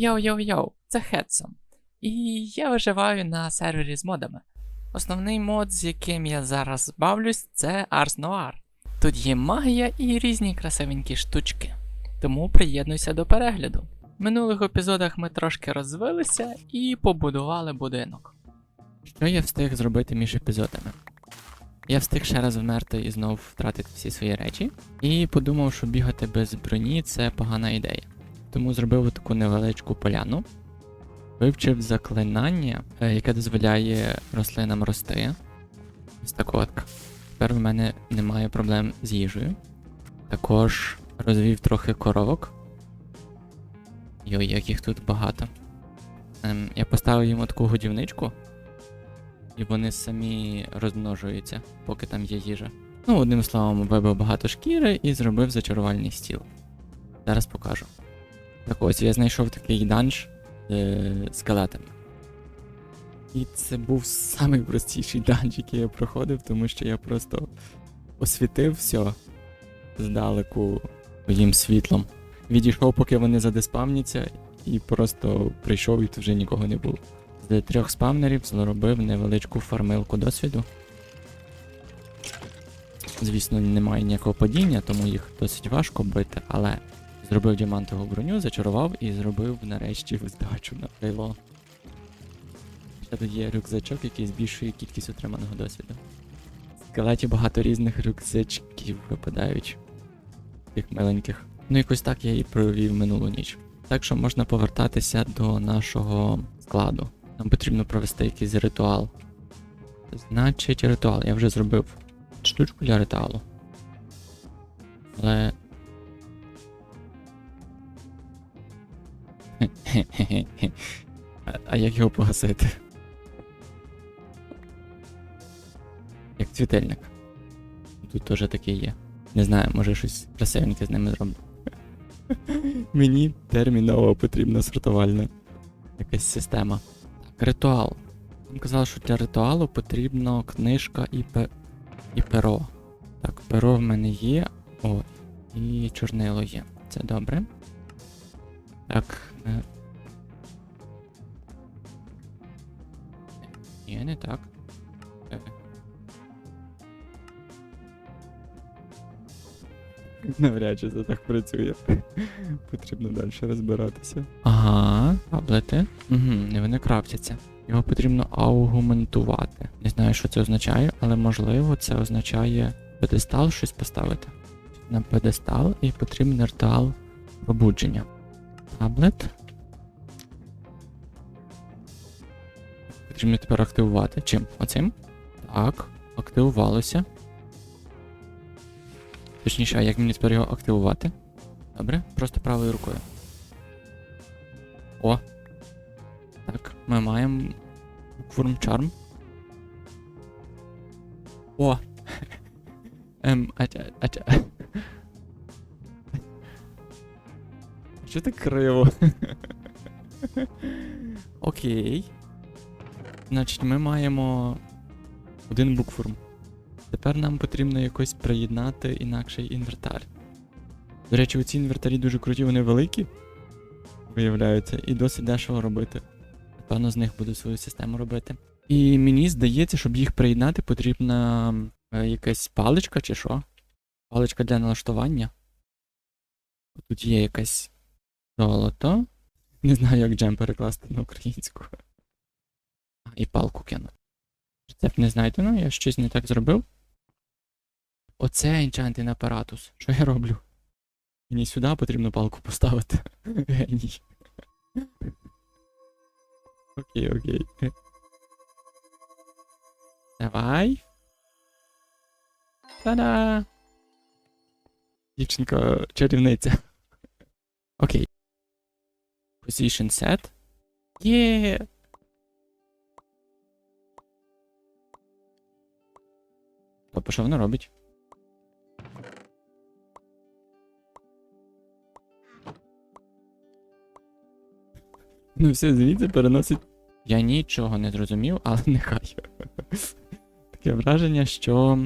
Йоу-йоу-йоу, це Хедсон. І я виживаю на сервері з модами. Основний мод, з яким я зараз бавлюсь, це Ars Noir. Тут є магія і різні красивенькі штучки. Тому приєднуйся до перегляду. В минулих епізодах ми трошки розвилися і побудували будинок. Що я встиг зробити між епізодами? Я встиг ще раз вмерти і знов втратити всі свої речі, і подумав, що бігати без броні це погана ідея. Тому зробив таку невеличку поляну, вивчив заклинання, е, яке дозволяє рослинам рости. Ось так от. Тепер в мене немає проблем з їжею. Також розвів трохи коровок. Йой, як їх тут багато. Ем, я поставив їм таку годівничку, і вони самі розмножуються, поки там є їжа. Ну, одним словом, вибив багато шкіри і зробив зачарувальний стіл. Зараз покажу. Так ось я знайшов такий данж з е, скелетами. І це був найпростіший данж, який я проходив, тому що я просто освітив все здалеку своїм світлом. Відійшов, поки вони задеспавняться, і просто прийшов і тут вже нікого не було. З трьох спавнерів зробив невеличку фармилку досвіду. Звісно, немає ніякого падіння, тому їх досить важко бити, але зробив діамантову броню, зачарував і зробив нарешті здачу на крило. Ще тут є рюкзачок, який збільшує кількість отриманого досвіду. В скелеті багато різних рюкзачків випадають. Тих миленьких. Ну якось так я і провів минулу ніч. Так що можна повертатися до нашого складу. Нам потрібно провести якийсь ритуал. Значить, ритуал. Я вже зробив штучку для ритуалу. Але. А, а як його погасити? Як світильник. Тут теж такий є. Не знаю, може щось красивеньке з ними зроблю. Мені терміново потрібна сортувальна якась система. Так, ритуал. Він казав, що для ритуалу потрібно книжка і, пе... і перо. Так, перо в мене є. О, і чорнило є. Це добре. Так. Ні, не так. Навряд чи це так працює. Потрібно далі розбиратися. Ага, таблети. Угу, не вони крафтяться. Його потрібно аугументувати. Не знаю, що це означає, але можливо це означає педестал щось поставити. На педестал і потрібен ритуал пробудження. Таблет. Потрібно тепер активувати. Чим? Оцим? Так, активувалося. Точніше, а як мені тепер його активувати? Добре, просто правою рукою. О! Так, ми маємо Форм Charm. О! Ем, а, а, а, а. Що так криво? Окей. Значить, ми маємо один букформ. Тепер нам потрібно якось приєднати інакший інвертар. До речі, оці інвертарі дуже круті, вони великі, виявляються, і досить дешево робити. Напевно, з них буду свою систему робити. І мені здається, щоб їх приєднати, потрібна е, якась паличка чи що? Паличка для налаштування. Тут є якась золото. Не знаю, як джем перекласти на українську. І палку кинути. Рецепт не знайдено, я щось не так зробив. Оце енчантин апаратус. Що я роблю? Мені сюди потрібно палку поставити. Геній. Окей, окей. Давай. Та-да! Дівчинка чарівниця. Окей. Position set. Є! Тобто, що вона робить? Ну все, звідси переносить. Я нічого не зрозумів, але нехай. Таке враження, що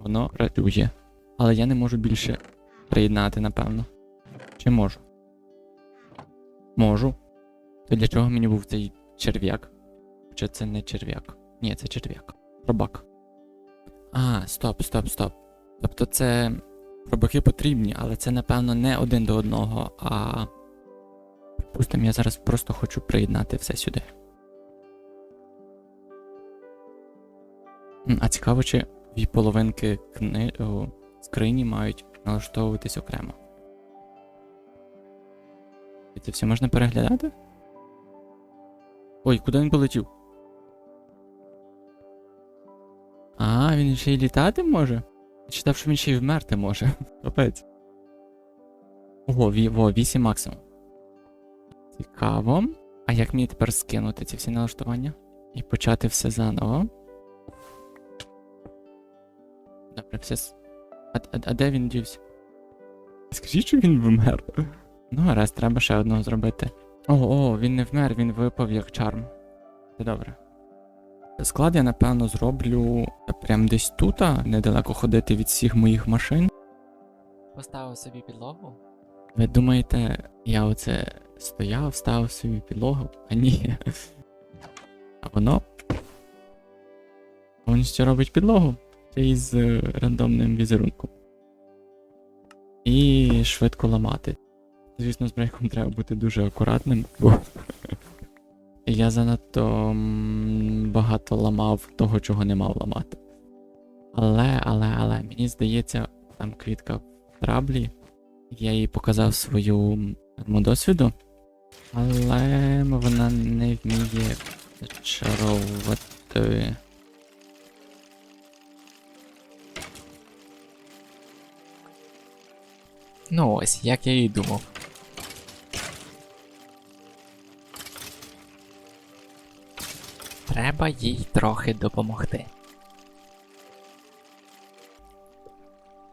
воно працює. Але я не можу більше приєднати, напевно. Чи можу? Можу. То для чого мені був цей черв'як? Чи це не черв'як? Ні, це черв'як. Робак. А, стоп, стоп, стоп. Тобто це. Робаки потрібні, але це, напевно, не один до одного, а. Припустимо, я зараз просто хочу приєднати все сюди. А цікаво, чи дві половинки кни... о, скрині мають налаштовуватись окремо. І це все можна переглядати? Ой, куди він полетів? А, він ще й літати може? Читав, що він ще й вмерти може. Капець. Ого, ві, во, 8 максимум. Цікаво. А як мені тепер скинути ці всі налаштування? І почати все заново. Добре, все. А, а, а де він дівся? Скажіть, що він вмер. Ну, гаразд, треба ще одного зробити. О, о, він не вмер, він випав як чарм. Це добре. Склад я, напевно, зроблю прям десь тут, недалеко ходити від всіх моїх машин. Поставив собі підлогу. Ви думаєте, я оце стояв, ставив собі підлогу? А ні. А воно повністю робить підлогу ще й з е, рандомним візерунком. І швидко ламати. Звісно, з брейком треба бути дуже акуратним, бо я занадто багато ламав того, чого не мав ламати. Але, але, але, мені здається, там квітка в траблі. Я їй показав свою досвіду, але вона не вміє зачаровувати. Ну ось, як я і думав. Треба їй трохи допомогти.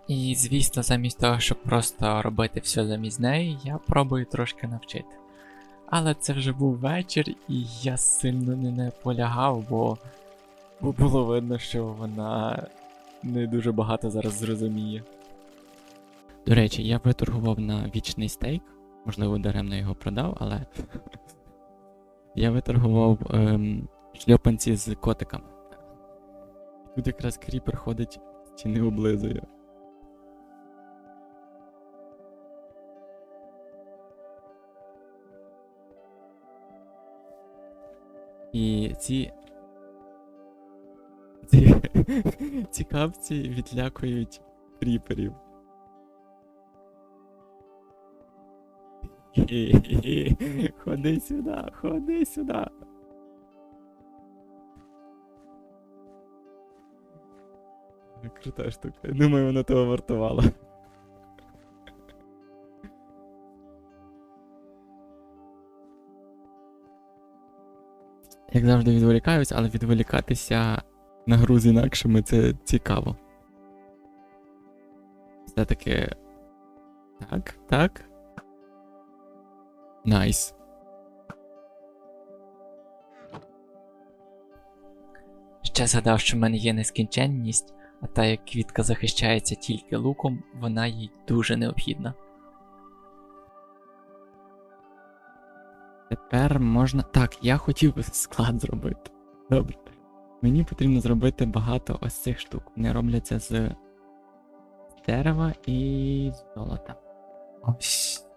І, звісно, замість того, щоб просто робити все замість неї, я пробую трошки навчити. Але це вже був вечір, і я сильно не наполягав, бо, бо було видно, що вона не дуже багато зараз зрозуміє. До речі, я виторгував на вічний стейк. Можливо, даремно його продав, але. я виторгував ем, шльопанці з котиками. Тут якраз кріпер ходить, стіни облизує. І ці. Ці, ці капці відлякують кріперів. Ходи сюди, ходи сюди. Крута штука. Я думаю, вона того вартувала. Як завжди відволікаюсь, але відволікатися на гру з інакшими це цікаво. Все-таки. Так, так. Найс. Ще згадав, що в мене є нескінченність, а та як квітка захищається тільки луком, вона їй дуже необхідна. Тепер можна. Так, я хотів би склад зробити. Добре. Мені потрібно зробити багато ось цих штук. Вони робляться з дерева і золота. Ось.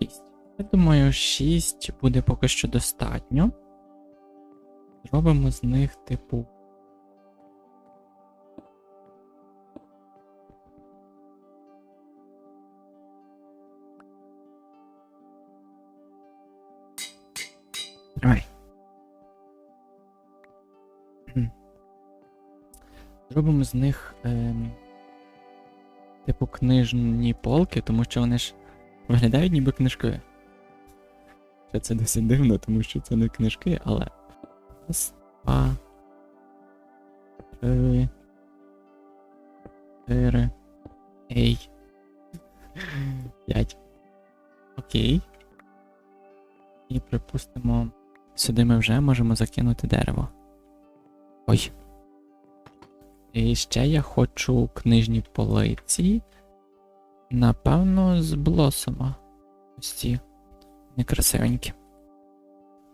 Шість. Я думаю, 6 буде поки що достатньо. Зробимо з них, типу. Зробимо з них. Ем, типу книжні полки, тому що вони ж виглядають ніби книжки. Ще це досить дивно, тому що це не книжки, але. Раз, два. Три. Чотири. Ей. П'ять. Окей. І припустимо. Сюди ми вже можемо закинути дерево. Ой. І ще я хочу книжні полиці. Напевно, з блосома. Ось ці. некрасивенькі.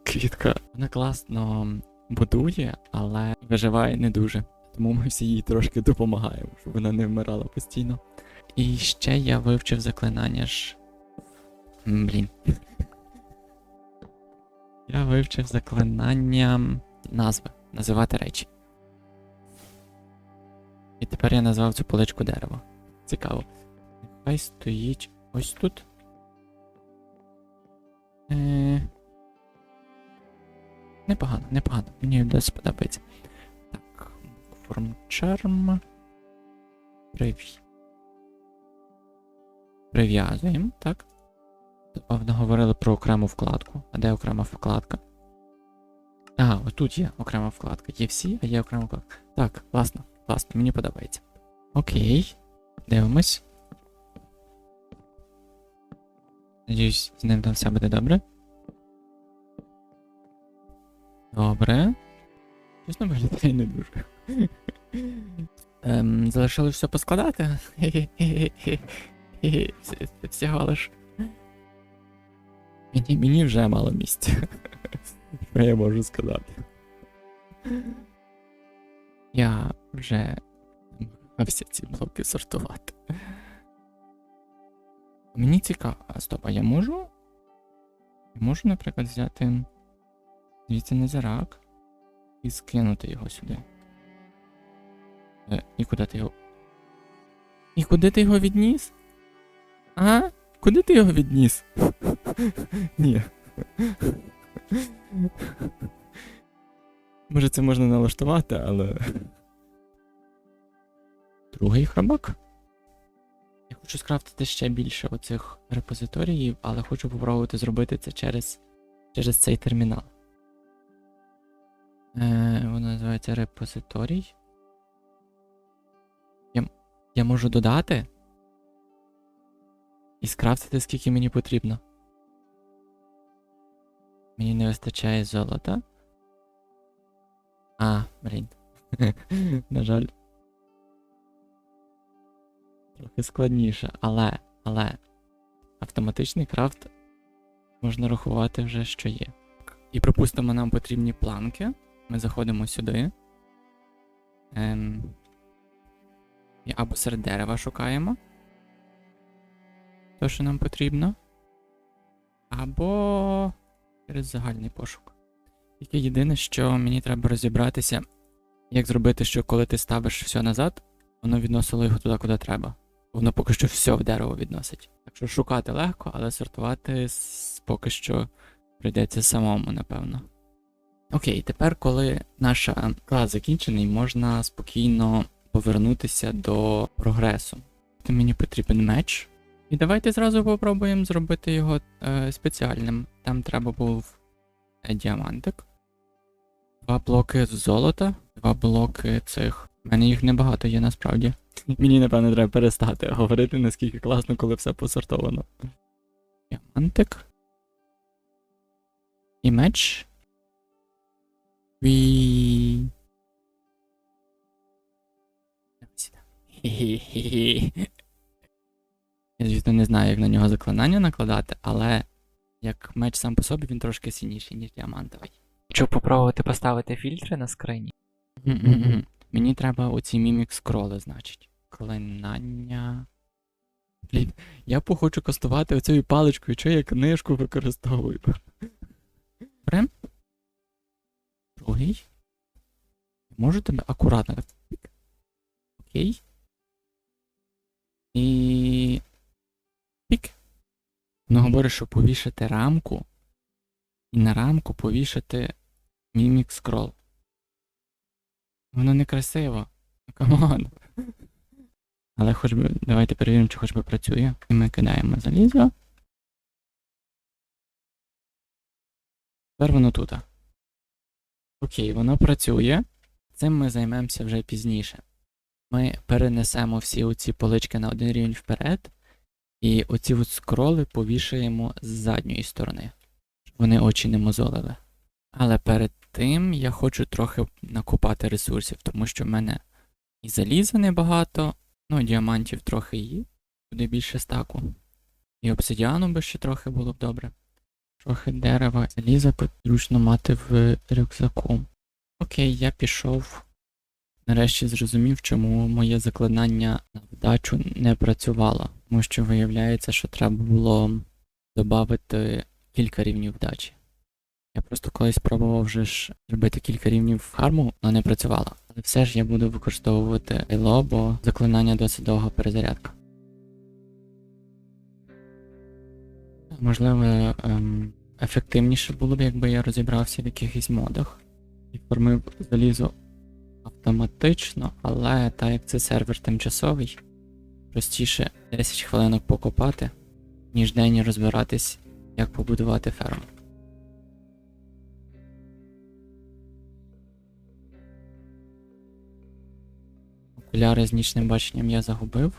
Квітка. Вона класно будує, але виживає не дуже. Тому ми всі їй трошки допомагаємо, щоб вона не вмирала постійно. І ще я вивчив заклинання ж. Блін. Я вивчив заклинання назви, називати речі. І тепер я назвав цю поличку дерева. Цікаво. Нехай стоїть ось тут. Е... Непогано, непогано. Мені досить подобається. Так, форм charm. Прив'язуємо, так. Певно, говорили про окрему вкладку. А де окрема вкладка? А, отут є окрема вкладка. Є всі, а є окрема вкладка. Так, класно, класно, мені подобається. Окей. Дивимось. Надіюсь, з ним там все буде добре. Добре. Чесно виглядає не дуже. Ем, залишилось все поскладати. Всього лиш. Мені, мені вже мало місця. Я можу сказати? Я вже намагався ці блоки сортувати. Мені цікаво. А стоп, а я можу? Я можу, наприклад, взяти звідси незирак і скинути його сюди. Е, і куди ти його. І куди ти його відніс? А? Куди ти його відніс? Ні. Може, це можна налаштувати, але. Другий хабак. Я хочу скрафтити ще більше оцих репозиторіїв, але хочу попробувати зробити це через, через цей термінал. Е, воно називається репозиторій. Я, я можу додати і скрафтити, скільки мені потрібно. Мені не вистачає золота. А, блін. На жаль. Трохи складніше, але, але автоматичний крафт можна рахувати вже, що є. І припустимо, нам потрібні планки. Ми заходимо сюди. Ем, і або серед дерева шукаємо. То, що нам потрібно. Або через загальний пошук. Тільки єдине, що мені треба розібратися, як зробити, що коли ти ставиш все назад, воно відносило його туди, куди треба. Воно поки що все в дерево відносить. Так що шукати легко, але сортувати поки що прийдеться самому, напевно. Окей, тепер, коли наша клас закінчений, можна спокійно повернутися до прогресу. То мені потрібен меч. І давайте зразу попробуємо зробити його е, спеціальним. Там треба був е, діамантик. Два блоки золота, два блоки цих. У мене їх небагато є насправді. Мені, напевно, треба перестати говорити, наскільки класно, коли все посортовано. Діамантик. І меч. Ві. Я, звісно, не знаю, як на нього заклинання накладати, але як меч сам по собі, він трошки сильніший, ніж діамантовий. Хочу попробувати поставити фільтри на скрині. Мені треба оці мімік скроли, значить. Клинання. Блін, я похочу кастувати оцією паличкою, що я книжку використовую. Прям. Другий. Можу тебе акуратно. Окей. І. Пік. Воно говорить, що повішати рамку. І на рамку повішати мімік скрол. Воно некрасиво. Ну, Камон. Але хоч би. Давайте перевіримо, чи хоч би працює. І ми кидаємо залізо. Тепер воно тут. Окей, воно працює. Цим ми займемося вже пізніше. Ми перенесемо всі оці полички на один рівень вперед. І оці от скроли повішаємо з задньої сторони, вони очі не мозолили. Але перед тим я хочу трохи накопати ресурсів, тому що в мене і заліза небагато, ну діамантів трохи є, буде більше стаку. І обсидіану би ще трохи було б добре. Трохи дерева заліза потрібно мати в рюкзаку. Окей, я пішов. Нарешті зрозумів, чому моє заклинання на вдачу не працювало. Тому що виявляється, що треба було додати кілька рівнів вдачі. Я просто колись пробував вже ж зробити кілька рівнів харму, але не працювало. Але все ж я буду використовувати Айло, бо заклинання досить довга перезарядка. Можливо, ем, ефективніше було б, якби я розібрався в якихось модах і формив залізо автоматично, але так як це сервер тимчасовий, простіше 10 хвилинок покопати, ніж день розбиратись, як побудувати ферму. Окуляри з нічним баченням я загубив.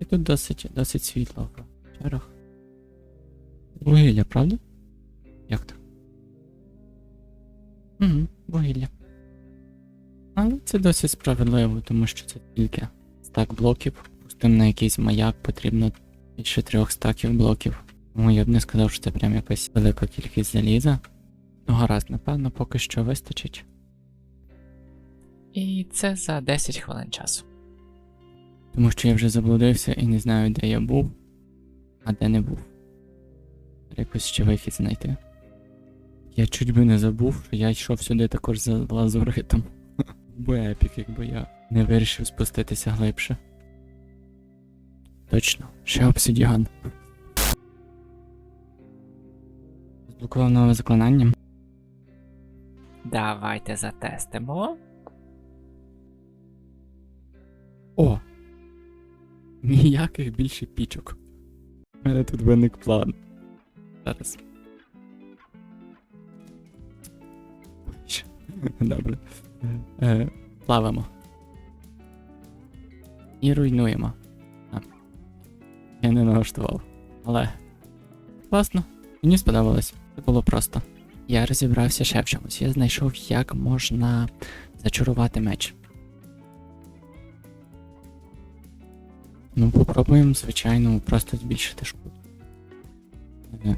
І тут досить, досить світло в печерах. Вугілля, правда? Як то? Угу, вугілля. Але це досить справедливо, тому що це тільки стак блоків. Пустим на якийсь маяк потрібно більше трьох стаків блоків. Тому я б не сказав, що це прям якась велика кількість заліза. Ну гаразд, напевно, поки що вистачить. І це за 10 хвилин часу. Тому що я вже заблудився і не знаю, де я був, а де не був. Треба Якось ще вихід знайти. Я чуть би не забув, що я йшов сюди також за лазуритом. Бо епік, якби я не вирішив спуститися глибше. Точно, ще обсидіан. Зблокував нове заклинання. Давайте затестимо. О! Ніяких більше пічок. У мене тут виник план. Зараз. Добре. Е, плавимо. І руйнуємо. А. Я не налаштував. Але. Класно. Мені сподобалось. Це було просто. Я розібрався ще в чомусь. Я знайшов, як можна зачарувати меч. Ну, попробуємо, звичайно, просто збільшити шкоду. Е,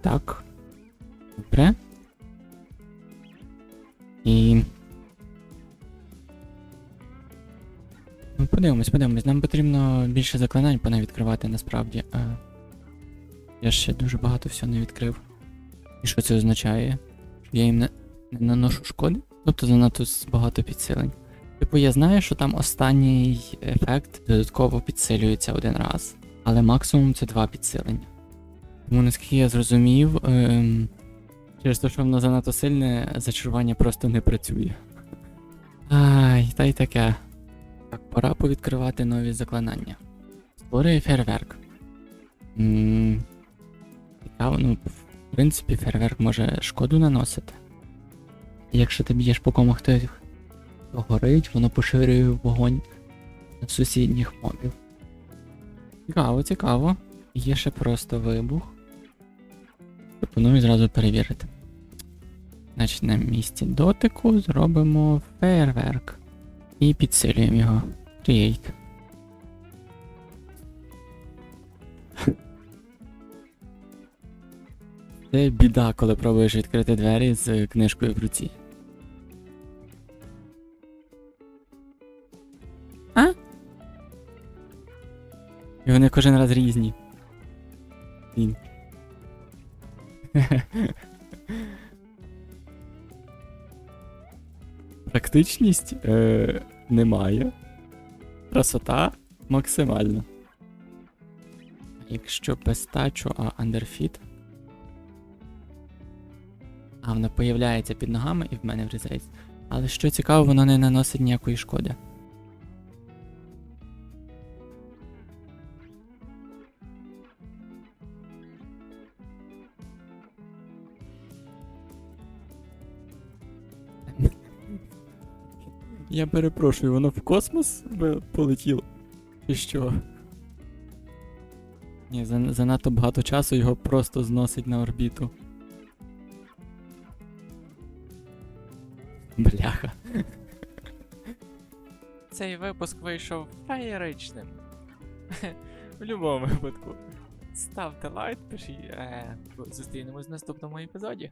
Так. Добре. І. Ну, подивимось, подивимось. Нам потрібно більше заклинань пане відкривати насправді. Я ще дуже багато всього не відкрив. І що це означає? Що я їм не, не наношу шкоди? Тобто занадто багато підсилень. Типу, я знаю, що там останній ефект додатково підсилюється один раз, але максимум це два підсилення. Тому наскільки я зрозумів, ем, через те, що воно занадто сильне, зачарування просто не працює. Ай, та й таке. Так, пора повідкривати нові заклинання. Створює фейерверк. Цікаво, ну, в принципі, фейерверк може шкоду наносити. Якщо ти б'єш по кому хтось горить, воно поширює вогонь сусідніх мобів. Цікаво, цікаво. Є ще просто вибух. Пропоную зразу перевірити. Значить, на місці дотику зробимо фейерверк. І підсилюємо його. Create. Це біда, коли пробуєш відкрити двері з книжкою в руці. А? І вони кожен раз різні. Блін. Практичність е, немає. Красота максимальна. Якщо без тачу, а андерфіт. А, вона появляється під ногами і в мене врізається. Але що цікаво, воно не наносить ніякої шкоди. Я перепрошую, воно в космос полетіло? Чи що? Ні, занадто багато часу його просто зносить на орбіту. Бляха. Цей випуск вийшов феєричним. В будь-якому випадку. ставте лайк, пишіть. Е, зустрінемось в наступному епізоді.